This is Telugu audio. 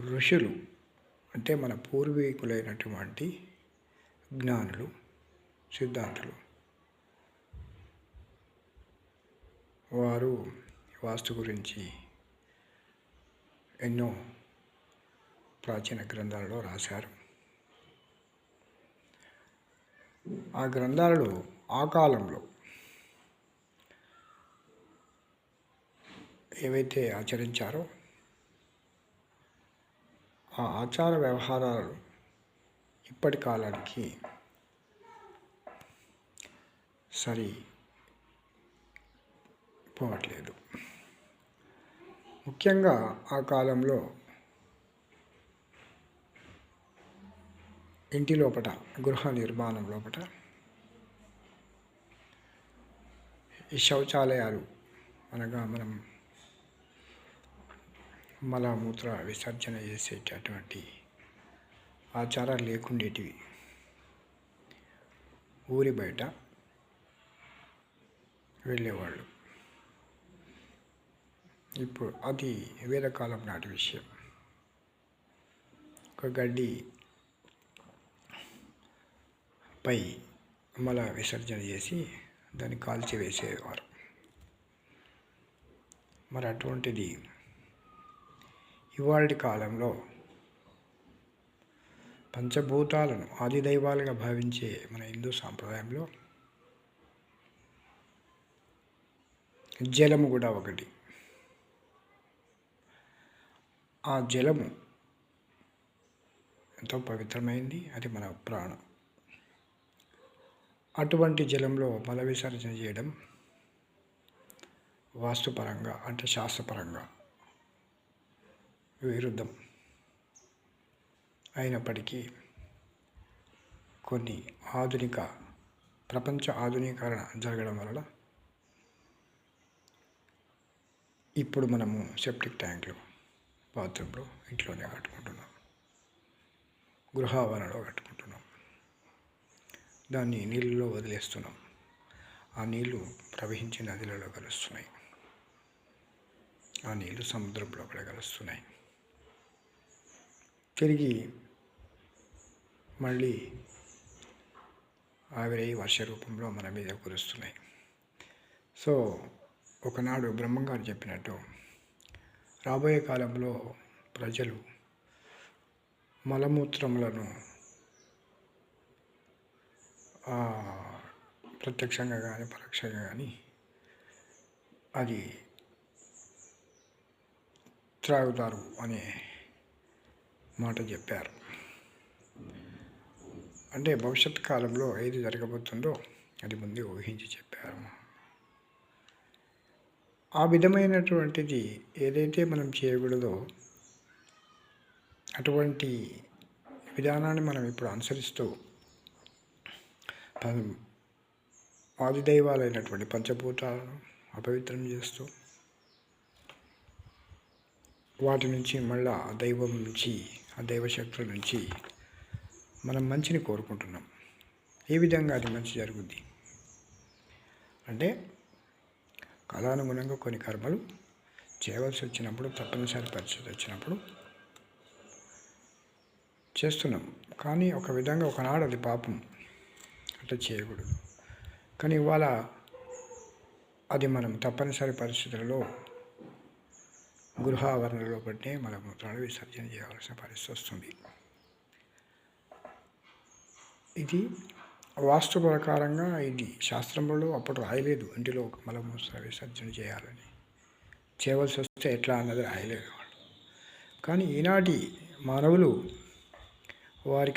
ఋషులు అంటే మన పూర్వీకులైనటువంటి జ్ఞానులు సిద్ధాంతులు. వారు వాస్తు గురించి ఎన్నో ప్రాచీన గ్రంథాలలో రాశారు. ఆ గ్రంథాలలో ఆ కాలంలో ఏవైతే ఆచరించారో ఆ ఆచార వ్యవహారాలు ఇప్పటి కాలానికి సరి పోవట్లేదు. ముఖ్యంగా ఆ కాలంలో ఇంటి లోపట గృహ నిర్మాణం లోపట ఈ శౌచాలయాలు అనగా మనం మలమూత్ర విసర్జన చేసేటటువంటి ఆచారాలు లేకుండేటివి. ఊరి బయట వెళ్ళేవాళ్ళు. ఇప్పుడు అది వేదకాలం నాటి విషయం. ఒక గడ్డి పై మల విసర్జన చేసి దాన్ని కాల్చి వేసేవారు. మరి అటువంటిది ఇవాళ కాలంలో పంచభూతాలను ఆది దైవాలుగా భావించే మన హిందూ సాంప్రదాయంలో జలము కూడా ఒకటి. ఆ జలము ఎంతో పవిత్రమైంది అది మన ప్రాణం. అటువంటి జలంలో మల విసర్జన చేయడం వాస్తుపరంగా అంటే శాస్త్రపరంగా విరుద్ధం అయినప్పటికీ కొన్ని ఆధునిక ప్రపంచ ఆధునీకరణ జరగడం వలన ఇప్పుడు మనము సెప్టిక్ ట్యాంకులు బాత్రూంలో ఇంట్లోనే కట్టుకుంటున్నాం. గృహావరణలో కట్టుకుంటున్నాం. దాన్ని నీళ్ళలో వదిలేస్తున్నాం. ఆ నీళ్ళు ప్రవహించి నదులలో కలుస్తున్నాయి. ఆ నీళ్ళు సముద్రంలో కూడా కలుస్తున్నాయి. తిరిగి మళ్ళీ ఆవిరై వర్ష రూపంలో మన మీద కురుస్తున్నాయి. సో ఒకనాడు బ్రహ్మంగారు చెప్పినట్టు రాబోయే కాలంలో ప్రజలు మలమూత్రములను ప్రత్యక్షంగా కానీ పరోక్షంగా కానీ అది త్రాగుతారు అనే మాట చెప్పారు. అంటే భవిష్యత్ కాలంలో ఏది జరగబోతుందో అది ముందే ఊహించి చెప్పారు. ఆ విధమైనటువంటిది ఏదైతే మనం చేయకూడదో అటువంటి విధానాన్ని మనం ఇప్పుడు అనుసరిస్తూ ఆదిదైవాలైనటువంటి పంచభూతాలను అపవిత్రం చేస్తూ వాటి నుంచి మళ్ళా దైవం నుంచి ఆ దైవశక్తుల నుంచి మనం మంచిని కోరుకుంటున్నాం. ఏ విధంగా అది మంచి జరుగుద్ది? అంటే కాలానుగుణంగా కొన్ని కర్మలు చేయవలసి వచ్చినప్పుడు తప్పనిసరి పరిస్థితి వచ్చినప్పుడు చేస్తున్నాం. కానీ ఒక విధంగా ఒకనాడు అది పాపం. అట్లా చేయకూడదు. కానీ ఇవాళ అది మనం తప్పనిసరి పరిస్థితులలో గృహావరణలో బట్టే మలమూత్రాలు విసర్జన చేయవలసిన పరిస్థితి వస్తుంది. ఇది వాస్తు ప్రకారంగా ఇది శాస్త్రంలో అప్పుడు రాయలేదు. ఇంటిలో మలమూత్ర విసర్జన చేయాలని. చేయవలసి వస్తే ఎట్లా అన్నది రాయలేదు వాళ్ళు. కానీ ఈనాటి మానవులు వారికి